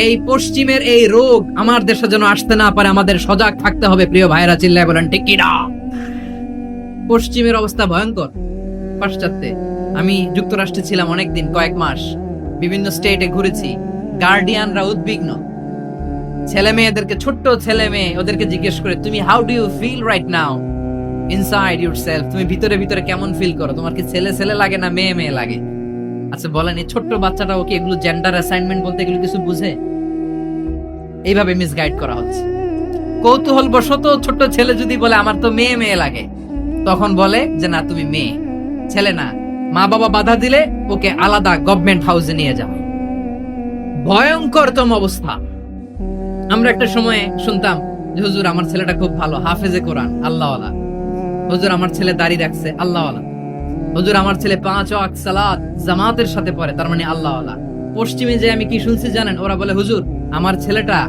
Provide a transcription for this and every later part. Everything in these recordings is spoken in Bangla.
এই পশ্চিমের এই রোগ আমার দেশে যেন আসতে না পারে, আমাদের সজাগ থাকতে হবে, প্রিয় ভাইরা চিল্লায় বলেন, ঠিক কিনা? পশ্চিমের অবস্থা ভয়ঙ্কর। পাশ্চাত্যে আমি যুক্তরাষ্ট্রে ছিলাম অনেকদিন, কয়েক মাস। বিভিন্ন স্টেটে ঘুরেছি। গার্ডিয়ানরা উদ্বিগ্ন। ছেলে মেয়েদেরকে, ছোট্ট ছেলে মেয়ে, ওদেরকে জিজ্ঞেস করে, তুমি how do you feel right now inside yourself তুমি ভিতরে ভিতরে কেমন ফিল করো? তোমার কি ছেলে ছেলে লাগে না মেয়ে মেয়ে লাগে? আচ্ছা বলেন, এই ছোট্ট বাচ্চাটা ওকে এগুলো জেন্ডার অ্যাসাইনমেন্ট বলতে এগুলো কিছু বুঝে? এইভাবে মিসগাইড করা হচ্ছে। কৌতূহল বশত ছোট্ট ছেলে যদি বলে, আমার তো মেয়ে মেয়ে লাগে, তখন বলে যে, না, তুমি মেয়ে, ছেলে না। মা বাবা বাধা দিলে ওকে আলাদা গভর্নমেন্ট হাউসে নিয়ে যাবে। ভয়ঙ্করতম অবস্থা। আমরা একটা সময়ে শুনতাম যে, হুজুর, আমার ছেলেটা খুব ভালো, হাফেজে কোরআন, আল্লাহওয়ালা। হুজুর, আমার ছেলে দাড়ি রাখছে, আল্লাহওয়ালা। হুজুর, আমার ছেলে পাঁচ ওয়াক্ত সালাত জামাতের সাথে পড়ে, তার মানে আল্লাহওয়ালা। পশ্চিমে যে আমি কি শুনছি জানেন? ওরা বলে, হুজুর, আমার ছেলেটা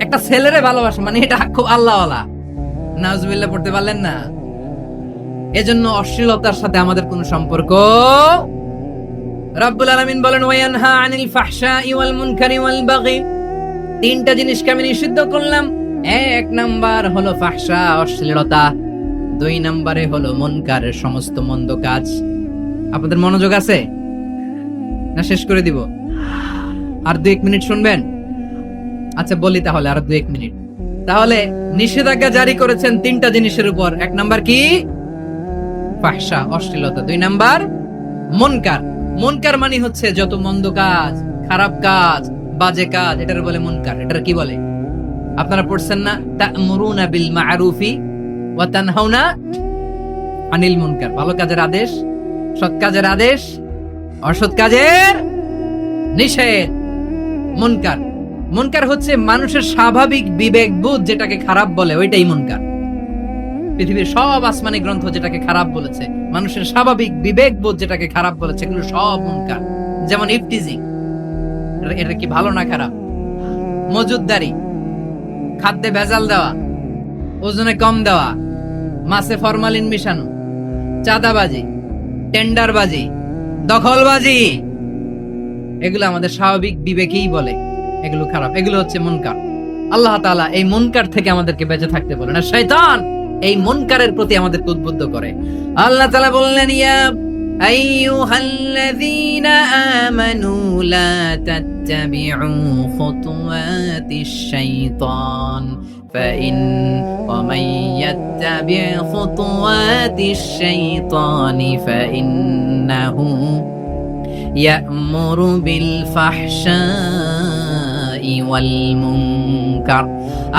একটা ছেলেরে ভালোবাসে মানে এটা খুব আল্লাহওয়ালা। নাজবিল্লাহ পড়তে পারলেন না? এজন্য অশ্লীলতার সাথে আমাদের কোনো সম্পর্ক রব্বুল আলামিন বলেন ওয়ানহা আনিল ফাহশাই ওয়াল মুনকারি ওয়াল বাগি। তিনটা জিনিসকে আমি নিষিদ্ধ করলাম। এক নাম্বার হলো ফাহশা, অশ্লীলতা। দুই নম্বরে হলো মনকারের সমস্ত মন্দ কাজ। আপনাদের মনোযোগ আছে? না, শেষ করে দিব। আর দু এক মিনিট শুনবেন? আচ্ছা বলি তাহলে আর দু এক মিনিট। তাহলে নিষেধাজ্ঞা জারি করেছেন তিনটা জিনিসের উপর। এক নাম্বার কি? ফাহশা অশ্লীলতা। দুই নাম্বার, মনকার। মনকার মানে হচ্ছে যত মন্দ কাজ, খারাপ কাজ, বাজে কাজ, এটার বলে মনকার। এটার কি বলে? আপনারা পড়ছেন না? তা'মুরুনা বিল মা'রুফি ওয়া তানহাউনা আনিল মুনকার। ভালো কাজের আদেশ, সৎ কাজের আদেশ, অসৎ কাজের নিষেধ। মুনকার। মুনকার হচ্ছে মানুষের স্বাভাবিক বিবেক বোধ যেটাকে খারাপ বলে, ওইটাই মুনকার। পৃথিবীর সব আসমানি গ্রন্থ যেটাকে খারাপ বলেছে, মানুষের স্বাভাবিক বিবেক বোধ যেটাকে খারাপ বলেছে, এগুলো সব মুনকার। যেমন ইফটিজিং এটা কি ভালো না খারাপ? মজুদদারি, খাদ্যে ভেজাল দেওয়া, ওজনে কম দেওয়া, মাছে ফরমালিন মিশানো, চাঁদাবাজি, টেন্ডারবাজি, দখলবাজি, এগুলো আমাদের স্বাভাবিক বিবেকেই বলে। এগুলো খারাপ এগুলো হচ্ছে মুনকার আল্লাহ তাআলা এই মুনকার থেকে আমাদেরকে বেঁচে থাকতে বলেন আর শয়তান এই মুনকারের প্রতি আমাদেরকে উদ্বুদ্ধ করে আল্লাহ তাআলা বললেন ইয়া আইয়ুহাল্লাযীনা আমানু লা তাত্তাবি'ু খুতুওয়াতিশ শাইতান فإن ومن يتبع خطوات الشيطان فإنه يأمر بالفحشاء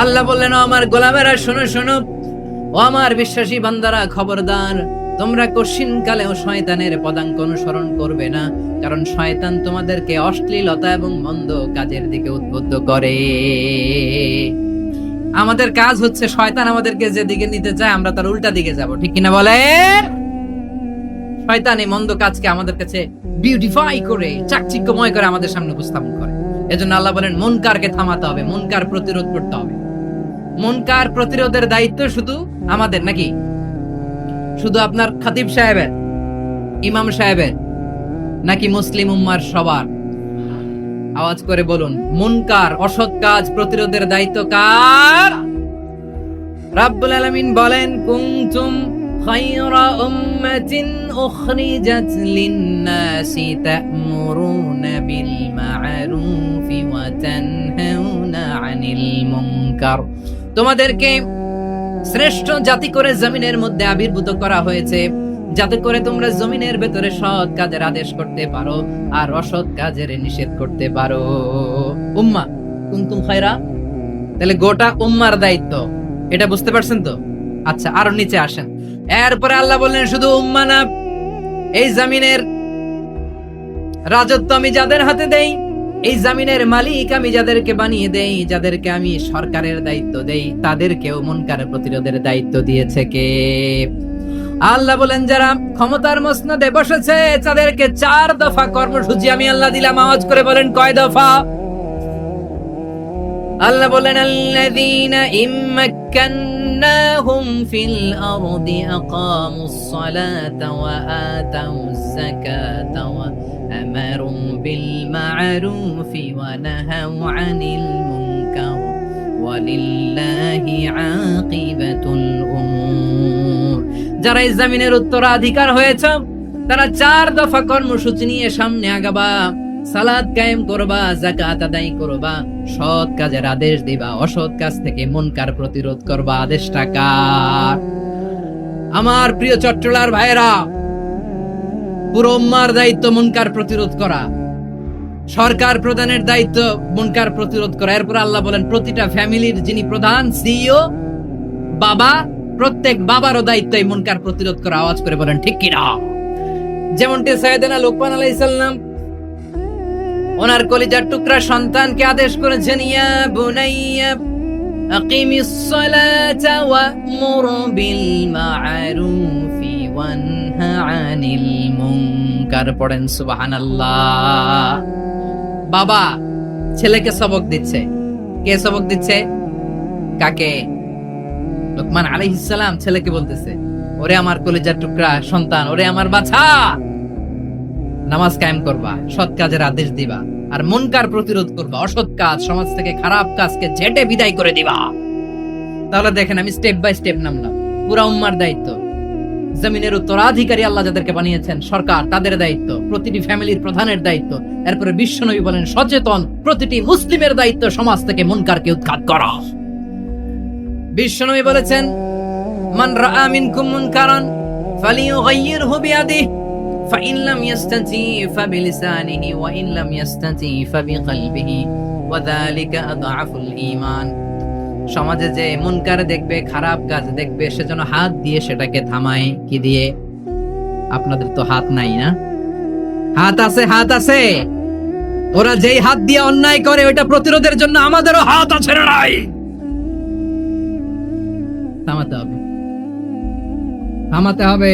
আল্লাহ বললেন আমার গোলামেরা, শোনো শোনো। ও আমার বিশ্বাসী বান্দারা, খবরদার। তোমরা কশিন কালেও শয়তানের পদাঙ্ক অনুসরণ করবে না, কারণ শয়তান তোমাদেরকে অশ্লীলতা এবং মন্দ কাজের দিকে উদ্বুদ্ধ করে। আমাদের কাজ হচ্ছে, শয়তান আমাদেরকে যে দিকে নিতে চায়, আমরা তার উল্টা দিকে যাব। ঠিক কিনা বলে শয়তান এই মন্দ কাজকে আমাদের কাছে বিউটিফাই করে, চাকচিক্যময় করে আমাদের সামনে উপস্থাপন করে। এজন্য আল্লাহ বলেন, মনকারকে থামাতে হবে, মনকার প্রতিরোধ করতে হবে। মনকার প্রতিরোধের দায়িত্ব শুধু আমাদের নাকি? শুধু আপনার খাতিব সাহেবের, ইমাম সাহেবের, নাকি মুসলিম উম্মার সবার? আওয়াজ করে বলুন, মুনকার অসৎ কাজ প্রতিরোধের দায়িত্ব কার? রাব্বুল আলামিন বলেন, কুনতুম লিন-নাসি তা'মুরুনা বিল মা'রুফি ওয়া তানহাউনা 'আনিল আনিল মুনকার তোমাদেরকে শ্রেষ্ঠ জাতি করে জমিনের মধ্যে আবির্ভূত করা হয়েছে। যাতে করে তোমরা জমিনের ভেতরে সৎ কাজের আদেশ করতে পারো আর অসৎ কাজের নিষেধ করতে পারো। উম্মা, কুনতুম খায়রা? তাহলে গোটা উম্মার দায়িত্ব, এটা বুঝতে পারছেন তো? আচ্ছা আরও নিচে আসেন। এরপরে আল্লাহ বললেন, শুধু উম্মা না, এই জামিনের রাজত্ব আমি যাদের হাতে দেই, এই জামিনের মালিক আমি যাদেরকে বানিয়ে দেই, যাদেরকে আমি সরকারের দায়িত্ব দেই, তাদেরকেও মনকার প্রতিরোধের দায়িত্ব দিয়েছে কে? আল্লাহ বলেন, যারা ক্ষমতার মসনদে বসেছে, তাদেরকে চার দফা কর্মসূচি আমি আল্লাহ দিলাম। আওয়াজ করে বলেন, কয় দফা? আল্লাহ বলেন, আল্লাযীনা ইম্মাক্কান্নাহুম সালাতা ওয়া আতাউজ যাকাতা ওয়া আমারু বিল মা'রুফি ওয়া নাহাউ আনিল মুনকার ওয়ালিল্লাহি আকিবাতুল উমুর যারা এই জমিনের উত্তরাধিকার হয়েছে, তারা চার দফা কর্মসূচি নিয়ে সামনে আগাবা। সালাদ কায়েম করবা জাকাত আদায় করবা, সৎ কাজের আদেশ দিবা, অসৎ কাজ থেকে মনকার প্রতিরোধ করবা, আদেশটা কার? আমার প্রিয় চট্টলার ভাইরা পুরো উম্মার দায়িত্ব মনকার প্রতিরোধ করা। সরকার প্রধানের দায়িত্ব মনকার প্রতিরোধ করা। এরপর আল্লাহ বলেন, প্রতিটা ফ্যামিলির যিনি প্রধান, সিইও, বাবা, প্রত্যেক বাবারও দায়িত্ব এই মনকার প্রতিরোধ করা। আওয়াজ করে বলেন, ঠিক কিনা? যেমনটি সৈয়দনা লোকমান আলাইহিস সালাম ওনার কলিজার টুকরা সন্তানকে আদেশ করেছেন, ইয়া বুনাইয়া সালাতা ওয়া'মুর বিল মা'রুফি ওয়ানহা আনিল মুনকার। পড়েন, সুবহানাল্লাহ। বাবা, ছেলেকে সবক দিচ্ছে। কে সবক দিচ্ছে? কাকে? লোকমান আলাইহিস সালাম, ছেলেকে বলতেছে, ওরে আমার কলিজার টুকরা সন্তান, ওরে আমার বাছা! নামাজ কায়েম করবা, সৎ কাজের আদেশ দিবা, আর মনকার প্রতিরোধ করবা, অসৎ কাজ, সমাজ থেকে খারাপ কাজকে ঝেটে বিদায় করে দিবা। তাহলে দেখেন, আমি স্টেপ বাই স্টেপ নামলাম। পুরা উম্মার দায়িত্ব। জমিনের উত্তরাধিকারী আল্লাহ যাদেরকে বানিয়েছেন সরকার, তাদের দায়িত্ব। প্রতিটি ফ্যামিলির প্রধানের দায়িত্ব। এরপরে বিশ্বনবী বলেন, সচেতন, প্রতিটি মুসলিমের দায়িত্ব সমাজ থেকে মনকারকে উৎখাত করা। বিশ্বনবী বলেছেন, মান রাআ মিনকুম মুনকারান ফালিয়ুগাইয়িরহু বিয়াদিহি। فإن لم يستطيع فبلسانه وإن لم يستطيع فبقلبه وذلك أضعف الإيمان সমাজে যে মুনকার দেখবে খারাপ কাজ দেখবে সেজন্য হাত দিয়ে সেটাকে থামায় কি দিয়ে আপনাদের তো হাত নাই না হাত আছে হাত আছে ওরা যেই হাত দিয়ে অন্যায় করে ওইটা প্রতিরোধের জন্য আমাদেরও হাত আছে না নাই থামাতে হবে থামাতে হবে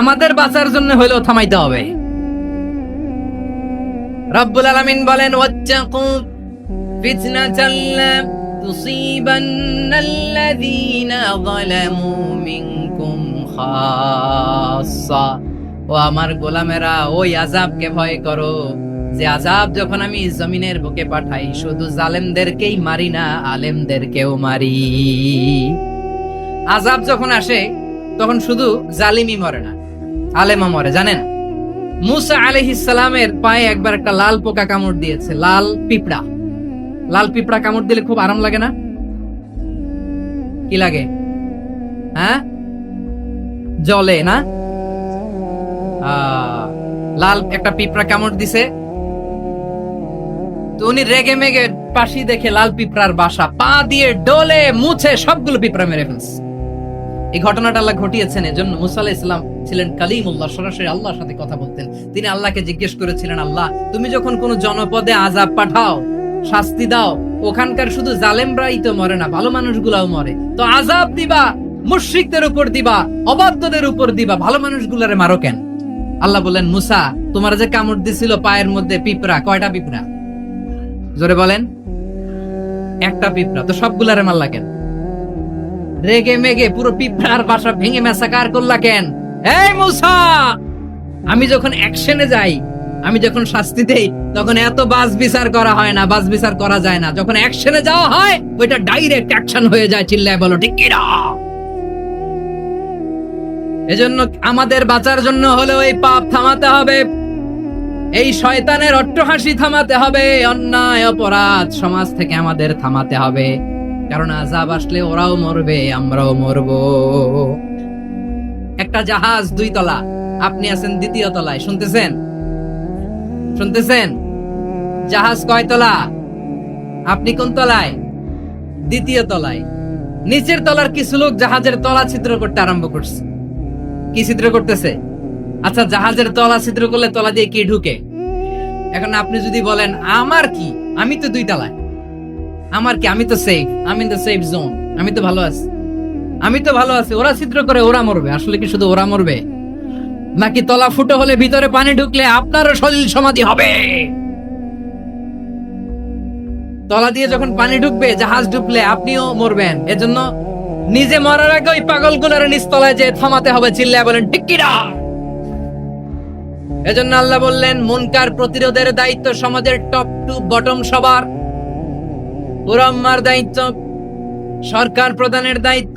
আমাদের বাঁচার জন্য হলেও থামাইতে হবে। রব্বুল আলামিন বলেন লা তুসিবান্নাল্লাযীনা যালামু মিনকুম খাসসা। ও আমার গোলামেরা, ওই ভয় করো, যে আযাব যখন আমি জমিনের বুকে পাঠাই, শুধু জালেমদেরকেই মারি না, আলেমদেরকেও মারি। আযাব যখন আসে, তখন শুধু জালিমই মরে না। আলেমা মরে, জানেন? মুসা আলহিসালামের পায়ে একবার একটা লাল পোকা কামড় দিয়েছে, লাল পিঁপড়া। লাল পিঁপড়া কামড় দিলে খুব আরাম লাগে না? কি লাগে? হ্যাঁ? জলে, না? লাল একটা পিঁপড়া কামড় দিছে। তো উনি রেগে মেগে পাশি দেখে লাল পিঁপড়ার বাসা, পা দিয়ে ডলে মুছে সবগুলো পিঁপড়া মেরে ফেলছে। এই ঘটনাটা আল্লাহ ঘটিয়েছেন, এজন্য মুসা আলাহ ইসলাম ছিলেন কালিমুল্লাহ সরাসরি আল্লাহর সাথে কথা বলতেন। তিনি আল্লাহকে জিজ্ঞেস করেছিলেন, আল্লাহ, তুমি যখন কোন জনপদে আজাব পাঠাও, শাস্তি দাও, ওখানকার শুধু জালেমরাই তো মরে না, ভালো মানুষগুলাও মরে। তো আজাব দিবা, মুশরিকদের উপর দিবা, অবাধ্যদের উপর দিবা, ভালো মানুষগুলারে মারো কেন? আল্লাহ বললেন, মুসা, তোমার যে কামড় দিছিল পায়ের মধ্যে পিঁপড়া, কয়টা পিঁপড়া? জোরে বলেন, একটা পিঁপড়া, তো সবগুলারে মারলা কেন? রেগে মেগে, পুরো পিঁপড়ার বাসা ভেঙে মেসাকার করলা কেন? এই মুসা! আমি যখন অ্যাকশনে যাই, আমি যখন শাস্তি দেই, তখন এত বাস বিচার করা হয় না বাস বিচার করা যায় না। যখন অ্যাকশনে যাওয়া হয়, ওইটা ডাইরেক্ট অ্যাকশন হয়ে যায়, চিল্লায় বলো, ঠিক এজন্য আমাদের বাঁচার জন্য হলে ওই পাপ থামাতে হবে। এই শয়তানের অট্টহাসি থামাতে হবে। অন্যায়, অপরাধ সমাজ থেকে আমাদের থামাতে হবে। কারণ আজাব আসলে ওরাও মরবে, আমরাও মরবো। একটা জাহাজ দুই তলা। আপনি আছেন দ্বিতীয় তলায়, শুনতেছেন? শুনতেছেন? জাহাজ কয় তলা? আপনি কোন তলায়? দ্বিতীয় তলায়। নিচের তলার কিছু লোক জাহাজের তলা ছিদ্র করতে আরম্ভ করছে। কি ছিদ্র করতেছে? আচ্ছা জাহাজের তলা ছিদ্র করলে তলা দিয়ে কি ঢুকে? এখন আপনি যদি বলেন, আমার কি? আমি তো দুই তলায়। আমার কি? আমি তো সেফ আমি তো সেফ জোন আমি তো ভালো আছি। আমি তো ভালো আছি, ওরা ছিদ্র করে, ওরা মরবে। আসলে কি শুধু ওরা মরবে? নাকি তলা ফুটো হলে ভিতরে পানি ঢুকলে আপনারও শরীর সমাধি হবে? তলা দিয়ে যখন পানি ঢুকবে, জাহাজ ঢুকলে আপনিও মরবেন। এজন্য নিজে মরার আগে ওই পাগলগুলোর নিচতলায় যে থামাতে হবে, চিল্লায় বলেন কিনা এজন্য আল্লাহ বললেন, মুনকার প্রতিরোধের দায়িত্ব সমাজের টপ টু বটম সবার। পুরাম্মার দায়িত্ব, সরকার প্রধানের দায়িত্ব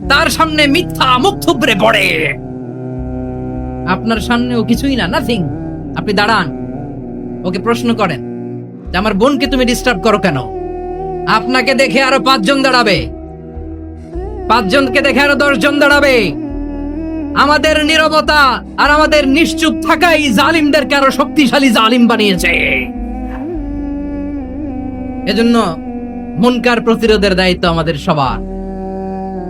তার সামনে মিথ্যা মুখ থুবড়ে পড়ে। আপনার সামনে ও কিছুই না নাথিং আপনি দাঁড়ান, ওকে প্রশ্ন করেন যে আমার বোনকে তুমি ডিস্টার্ব করো কেন? আপনাকে দেখে আরও পাঁচজন দাঁড়াবে। পাঁচজনকে দেখে আরও দশজন দাঁড়াবে। আমাদের নীরবতা আর আমাদের নিশ্চুপ থাকাই জালিমদেরকে আরও শক্তিশালী জালিম বানিয়েছে। এজন্য মুনকার প্রতিরোধের দায়িত্ব আমাদের সবার।